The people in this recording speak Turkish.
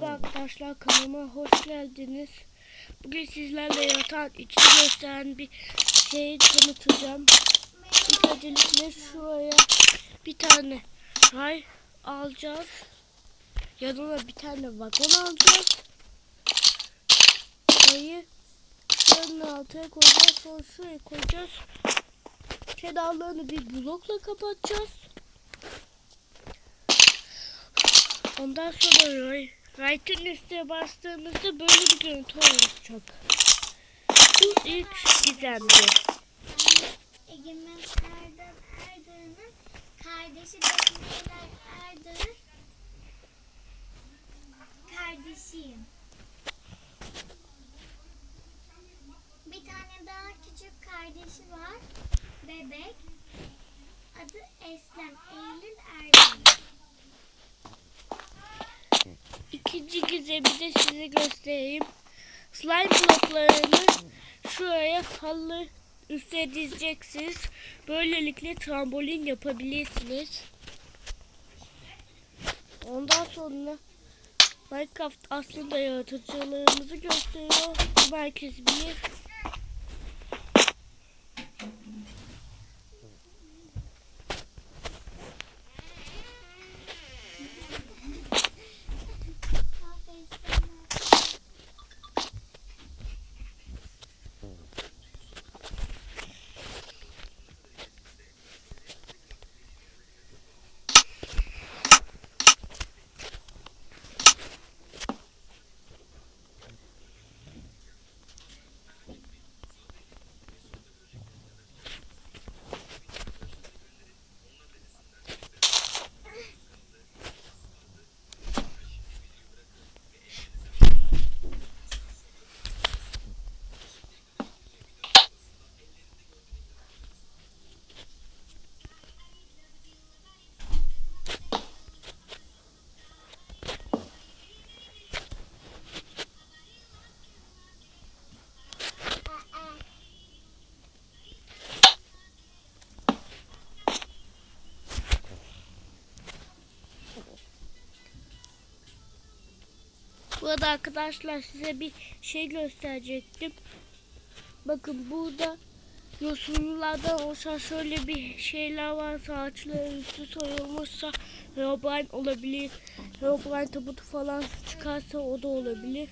Merhaba arkadaşlar kanalıma hoş geldiniz. Bugün sizlerle yatağın içini gösteren bir şeyi tanıtacağım. İlk öncelikle şuraya bir tane ray alacağız. Yanına bir tane vagon alacağız. Rayı şuranın altına koyacağız. Sonra şuraya koyacağız. Kenarlarını bir blokla kapatacağız. Ondan sonra ray, Right'ın üstüne bastığımızda böyle bir görüntü oluşacak. Bu ilk gizemdi. Egemen Erdem Erdoğan'ın kardeşi Defneler Erdoğan kardeşiyim. Bir tane daha küçük kardeşi var. Bebek. Adı Eslem Eylül Erdoğan. İkinci gizemi de size göstereyim. Slime bloklarını şuraya halı üstüne dizeceksiniz. Böylelikle trambolin yapabilirsiniz. Ondan sonra Minecraft aslında yaratıcılığımızı gösteriyor. Herkes bilir. Burada arkadaşlar size bir şey gösterecektim. Bakın burada yosunlardan oluşan şöyle bir şeyler varsa ağaçların üstü soyulmuşsa Herobrine olabilir. Herobrine tabutu falan çıkarsa o da olabilir.